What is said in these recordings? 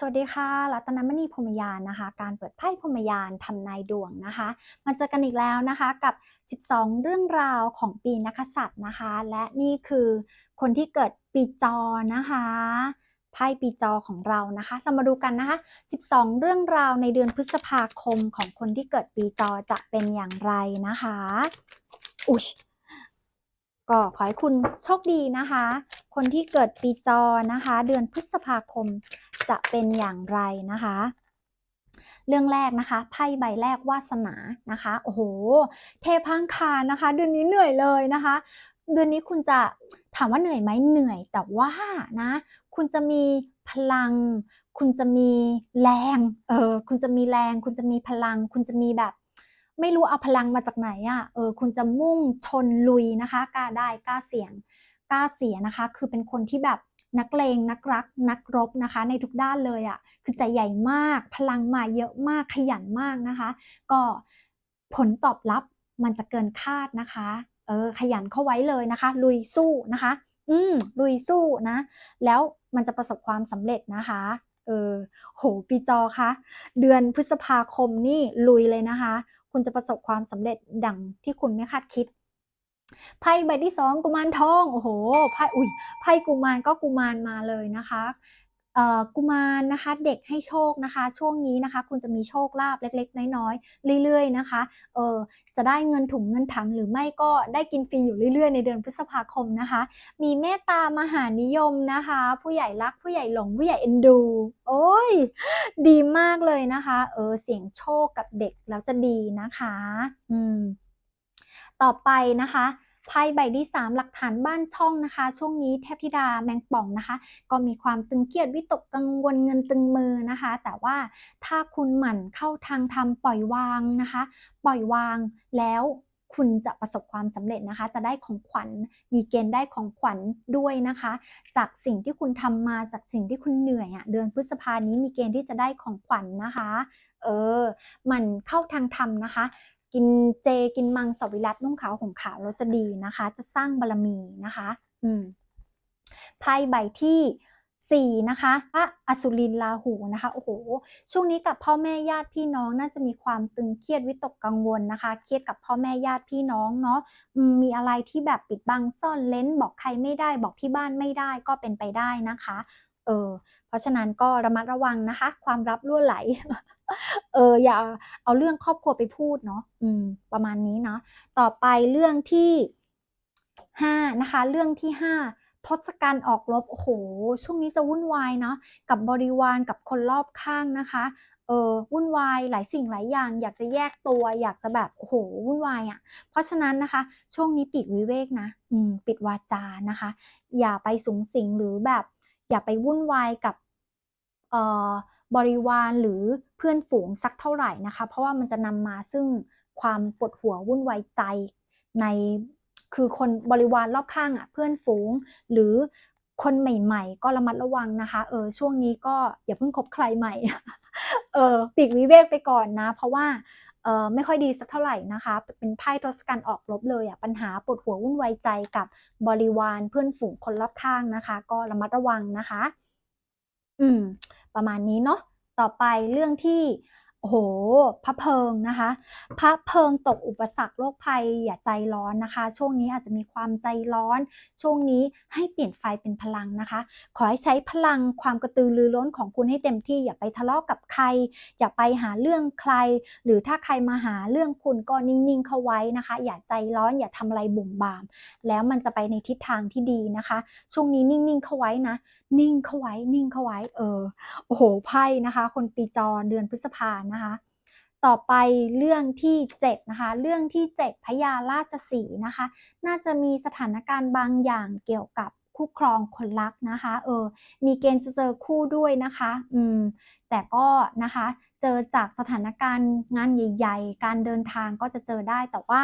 สวัสดีค่ะ รัตนมณีพรมยานนะคะ การเปิดไพ่พรมยานทำนายดวงนะคะ มาเจอกันอีกแล้วนะคะกับ 12 เรื่องราวของปีนักกษัตริย์นะคะ และนี่คือคนที่เกิดปีจอนะคะไพ่ปีจอของเรานะคะ เรามาดูกันนะคะ 12 เรื่องราวในเดือนพฤษภาคมของคนที่เกิดปีจอจะเป็นอย่างไรนะคะ อุ๊ยก็ขอให้คุณโชคดีนะคะ คนที่เกิดปีจอนะคะ เดือนพฤษภาคม จะเป็นอย่างไรนะคะ เรื่องแรกนะคะไพ่ใบแรกวาสนานะคะโอ้โห เทพังคารนะคะ เดือนนี้เหนื่อยเลยนะคะ เดือนนี้คุณจะถามว่าเหนื่อยไหมเหนื่อยแต่ว่านะคุณจะมีพลัง คุณจะมีแรงเออคุณจะมีแรง คุณจะมีพลัง คุณจะมีแบบไม่รู้เอาพลังมาจากไหนอะ่ะ เออ คุณจะมุ่งชนลุยนะคะ กล้าได้กล้าเสี่ยง กล้าเสียนะคะ คือเป็นคนที่แบบ นักเลงนักรัก นักรบนะคะ ในทุกด้านเลยอะ่ะคือใจใหญ่มาก พลังมาเยอะมากขยันมากนะคะ ก็ผลตอบรับมันจะเกินคาดนะคะเออขยันเข้าไว้เลยนะคะ ลุยสู้นะคะ อืมลุยสู้นะ แล้วมันจะประสบความสำเร็จนะคะเออโหปีจอคะเดือนพฤษภาคมนี่ลุยเลยนะคะ คุณจะประสบความสำเร็จดังที่คุณไม่คาดคิด ไพ่ใบที่สองกุมารทองโอ้โหไพ่อุ้ยไพ่กุมารก็กุมารมาเลยนะคะกุมารนะคะเด็กให้โชคนะคะ ช่วงนี้นะคะ คุณจะมีโชคลาภเล็กๆ น้อยๆ เรื่อยๆนะคะเออจะได้เงินถุงเงินถังหรือไม่ก็ได้กินฟรีอยู่เรื่อยๆ ในเดือนพฤษภาคมนะคะ มีเมตตามหานิยมนะคะ ผู้ใหญ่รักผู้ใหญ่หลงผู้ใหญ่เอ็นดู โอ้ยดีมากเลยนะคะเออเสียงโชคกับเด็กแล้วจะดีนะคะ อืม ต่อไปนะคะไพ่ใบที่ 3 หลักฐานบ้านช่องนะคะ ช่วงนี้เทพธิดาแมงป่องนะคะ ก็มีความตึงเครียดวิตกกังวลเงินตึงมือนะคะ แต่ว่าถ้าคุณหมั่นเข้าทางทำปล่อยวางนะคะ ปล่อยวางแล้วคุณจะประสบความสำเร็จนะคะ จะได้ของขวัญ มีเกณฑ์ได้ของขวัญด้วยนะคะ จากสิ่งที่คุณทำมาจากสิ่งที่คุณเหนื่อยอะ่ะเดือนพฤษภานี้มีเกณฑ์ที่จะได้ของขวัญนนะคะ เออ มันเข้าทางธรรมนะคะ กินเจกินมังสวิรัตนุ่งขาวห่มขาวเราจะดีนะคะ จะสร้างบารมีนะคะ อืมไพ่ใบที่สี่นะคะพระอสุรินลาหูนะคะโอ้โหช่วงนี้กับพ่อแม่ญาติพี่น้องน่าจะมีความตึงเครียดวิตกกังวลนะคะ เครียดกับพ่อแม่ญาติพี่น้องเนาะมีอะไรที่แบบปิดบังซ่อนเล้นบอกใครไม่ได้บอกที่บ้านไม่ได้ก็เป็นไปได้นะคะเออเพราะฉะนั้นก็ระมัดระวังนะคะ ความลับรั่วไหล เอออย่าเอาเรื่องครอบครัวไปพูดเนาะอืม ประมาณนี้เนาะต่อไปเรื่องที่ห้านะคะ เรื่องที่ห้าทศกัณฐ์ออกรบโอ้โหช่วงนี้จะวุ่นวายเนาะกับบริวารกับคนรอบข้างนะคะเออวุ่นวายหลายสิ่งหลายอย่าง อยากจะแยกตัว อยากจะแบบโอ้โหวุ่นวายอะ่ะ เพราะฉะนั้นนะคะ ช่วงนี้ปิดวิเวกนะอืมปิดวาจานะคะ อย่าไปสูงสิงหรือแบบ อย่าไปวุ่นวายกับเอ่อ บริวารหรือเพื่อนฝูงสักเท่าไหร่นะคะ เพราะว่ามันจะนำมาซึ่งความปวดหัววุ่นวายใจในคือคนบริวารรอบข้างอะเพื่อนฝูงหรือคนใหม่ๆ ก็ระมัดระวังนะคะเออช่วงนี้ก็อย่าเพิ่งคบใครใหม่เออปีกวิเวกไปก่อนนะ เพราะว่าเออไม่ค่อยดีสักเท่าไหร่นะคะ เป็นไพ่ทศกัณฐ์ออกลบเลยอะปัญหาปวดหัววุ่นวายใจกับบริวารเพื่อนฝูงคนรอบข้างนะคะ ก็ระมัดระวังนะคะ อืม ประมาณนี้เนาะต่อไปเรื่องที่ โอ้โห พระเพิงนะคะ พระเพิงตกอุปสรรคโรคภัยอย่าใจร้อนนะคะ ช่วงนี้อาจจะมีความใจร้อน ช่วงนี้ให้เปลี่ยนไฟเป็นพลังนะคะ ขอให้ใช้พลังความกระตือรือร้นของคุณให้เต็มที่ อย่าไปทะเลาะกับใคร อย่าไปหาเรื่องใคร หรือถ้าใครมาหาเรื่องคุณก็นิ่งๆเข้าไว้นะคะ อย่าใจร้อนอย่าทำอะไรบุ่มบาม แล้วมันจะไปในทิศทางที่ดีนะคะ ช่วงนี้นิ่งๆเข้าไว้นะ นิ่งเข้าไว้นิ่งเข้าไว้เออโอ้โหไพ่นะคะ คนปีจอเดือนพฤษภานะคะ ต่อไปเรื่องที่7นะคะ เรื่องที่ 7พญาราชสีนะคะ น่าจะมีสถานการณ์บางอย่างเกี่ยวกับคู่ครองคนรักนะคะ เออ มีเกณฑ์จะเจอคู่ด้วยนะคะ อืม แต่ก็นะคะ เจอจากสถานการณ์งานใหญ่ ๆ การเดินทางก็จะเจอได้ แต่ว่า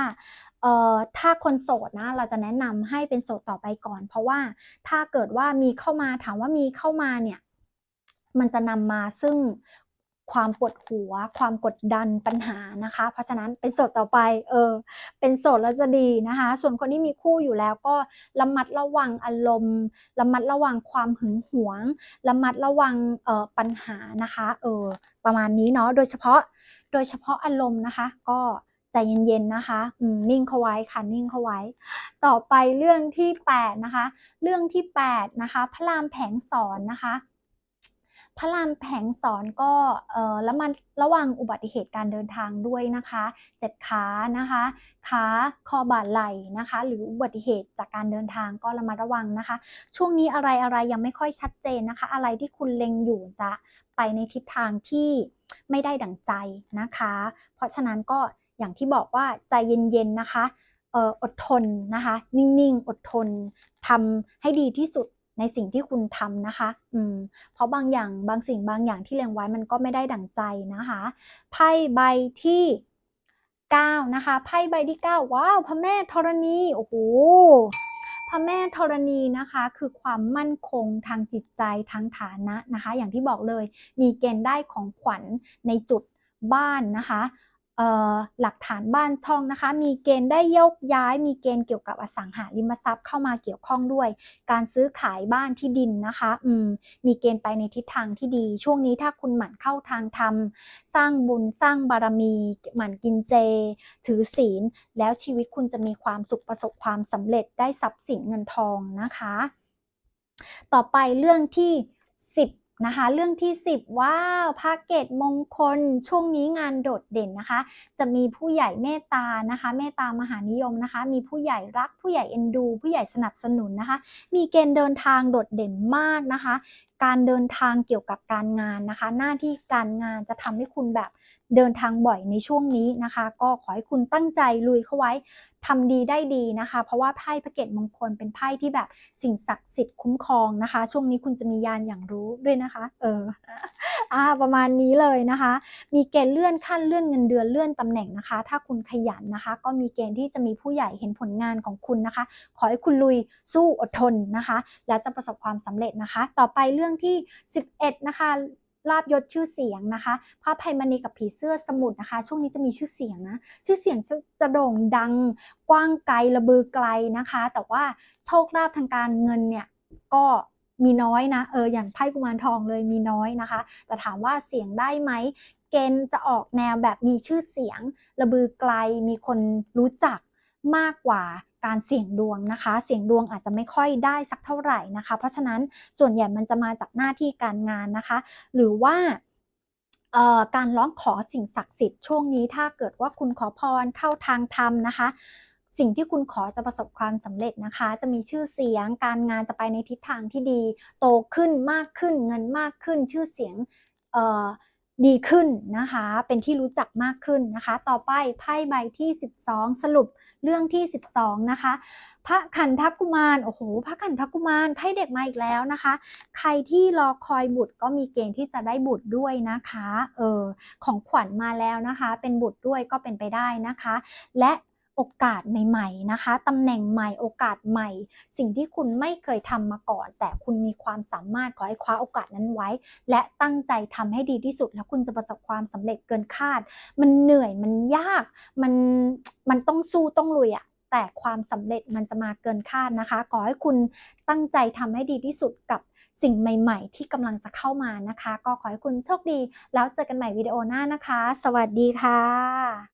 เอ่อ ถ้าคนโสดนะ เราจะแนะนำให้เป็นโสดต่อไปก่อน เพราะว่าถ้าเกิดว่ามีเข้ามา ถามว่ามีเข้ามาเนี่ย มันจะนำมาซึ่ง ความปวดหัว ความกดดันปัญหานะคะ เพราะฉะนั้นเป็นโสดต่อไปเออเป็นโสดแล้วจะดีนะคะ ส่วนคนที่มีคู่อยู่แล้วก็ระมัดระวังอารมณ์ระมัดระวังความหึงหวงระมัดระวังเอ่อปัญหานะคะเออประมาณนี้เนาะโดยเฉพาะโดยเฉพาะอารมณ์นะคะ ก็ใจเย็นๆนะคะนิ่งเข้าไว้ค่ะนิ่งเข้าไว้ ต่อไปเรื่องที่ 8 นะคะ เรื่องที่ 8 นะคะ พระรามแผงสอนนะคะ พระรามแผงสอนก็เอ่อแล้วมันระวังอุบัติเหตุการเดินทางด้วยนะคะเจ็บขานะคะขาคอบ่าไหล่นะคะ หรืออุบัติเหตุจากการเดินทางก็ระมัดระวังนะคะ ช่วงนี้อะไรอะไรยังไม่ค่อยชัดเจนนะคะ อะไรที่คุณเล็งอยู่จะไปในทิศทางที่ไม่ได้ดั่งใจนะคะ เพราะฉะนั้นก็อย่างที่บอกว่าใจเย็นๆนะคะเอ่ออดทนนะคะ นิ่งๆ อดทนทำให้ดีที่สุด ในสิ่งที่คุณทำนะคะ อืม เพราะบางอย่างบางสิ่งบางอย่างที่เล็งไว้มันก็ไม่ได้ดั่งใจนะคะ ไพ่ใบที่ 9 นะคะ ไพ่ใบที่ 9 ว้าว พระแม่ธรณี โอ้โหพระแม่ธรณีนะคะคือความมั่นคงทางจิตใจทางฐานะนะคะ อย่างที่บอกเลยมีเกณฑ์ได้ของขวัญในจุดบ้านนะคะ หลักฐานบ้านช่องนะคะ มีเกณฑ์ได้ยกย้าย มีเกณฑ์เกี่ยวกับอสังหาริมทรัพย์เข้ามาเกี่ยวข้องด้วย การซื้อขายบ้านที่ดินนะคะอืมมีเกณฑ์ไปในทิศทางที่ดี ช่วงนี้ถ้าคุณหมั่นเข้าทางธรรม สร้างบุญสร้างบารมี หมั่นกินเจ ถือศีล แล้วชีวิตคุณจะมีความสุขประสบความสำเร็จได้ทรัพย์สินเงินทองนะคะ ต่อไปเรื่องที่ 10 นะคะ เรื่องที่ 10 ว้าวพระเกตมงคล ช่วงนี้งานโดดเด่นนะคะ จะมีผู้ใหญ่เมตตานะคะ เมตตามหานิยมนะคะ มีผู้ใหญ่รักผู้ใหญ่เอ็นดู ผู้ใหญ่สนับสนุนนะคะ มีเกณฑ์เดินทางโดดเด่นมากนะคะ การเดินทางเกี่ยวกับการงานนะคะ หน้าที่การงานจะทำให้คุณแบบเดินทางบ่อยในช่วงนี้นะคะ ก็ขอให้คุณตั้งใจลุยเข้าไว้ ทำดีได้ดีนะคะ เพราะว่าไพ่พระเกตมงคลเป็นไพ่ที่แบบสิ่งศักดิ์สิทธิ์คุ้มครองนะคะ ช่วงนี้คุณจะมียานอย่างรู้ด้วยนะคะ เอออ่าประมาณนี้เลยนะคะ มีเกณฑ์เลื่อนขั้นเลื่อนเงินเดือนเลื่อนตำแหน่งนะคะ ถ้าคุณขยันนะคะ ก็มีเกณฑ์ที่จะมีผู้ใหญ่เห็นผลงานของคุณนะคะ ขอให้คุณลุยสู้อดทนนะคะ แล้วจะประสบความสำเร็จนะคะ ต่อไปเรื่องที่ 11 นะคะ ลาบยศชื่อเสียงนะคะพระภัยมณีกับผีเสื้อสมุทรนะคะ ช่วงนี้จะมีชื่อเสียงนะชื่อเสียงจะโด่งดังกว้างไกลระบือไกลนะคะ แต่ว่าโชคลาภทางการเงินเนี่ยก็มีน้อยนะเอออย่างไพ่กุมารทองเลยมีน้อยนะคะ แต่ถามว่าเสียงได้ไหมเกณฑ์จะออกแนวแบบมีชื่อเสียง ระบือไกลมีคนรู้จักมากกว่า การเสี่ยงดวงนะคะ เสี่ยงดวงอาจจะไม่ค่อยได้สักเท่าไหร่นะคะ เพราะฉะนั้นส่วนใหญ่มันจะมาจากหน้าที่การงานนะคะ หรือว่าการร้องขอสิ่งศักดิ์สิทธิ์ช่วงนี้ถ้าเกิดว่าคุณขอพรเข้าทางธรรมนะคะ สิ่งที่คุณขอจะประสบความสำเร็จนะคะ จะมีชื่อเสียง การงานจะไปในทิศทางที่ดี โตขึ้นมากขึ้นเงินมากขึ้นชื่อเสียงเดีขึ้นนะคะ เป็นที่รู้จักมากขึ้นนะคะ ต่อไปไพ่ใบที่ 12 สรุปเรื่องที่ 12 นะคะ พระขันทกุมาร โอ้โห พระขันทกุมาร ไพ่เด็กมาอีกแล้วนะคะ ใครที่รอคอยบุตรก็มีเกณฑ์ที่จะได้บุตรด้วยนะคะ เออ ของขวัญมาแล้วนะคะ เป็นบุตรด้วยก็เป็นไปได้นะคะ และ โอกาสใหม่ๆนะคะตำแหน่งใหม่โอกาสใหม่ สิ่งที่คุณไม่เคยทำมาก่อน แต่คุณมีความสามารถขอให้คว้าโอกาสนั้นไว้ และตั้งใจทำให้ดีที่สุด แล้วคุณจะประสบความสำเร็จเกินคาด มันเหนื่อยมันยากมันมันต้องสู้ต้องลุยอะแต่ความสำเร็จมันจะมาเกินคาดนะคะขอให้คุณตั้งใจทำให้ดีที่สุดกับสิ่งใหม่ๆ ที่กำลังจะเข้ามานะคะ ก็ขอให้คุณโชคดี แล้วเจอกันใหม่วิดีโอหน้านะคะ สวัสดีค่ะ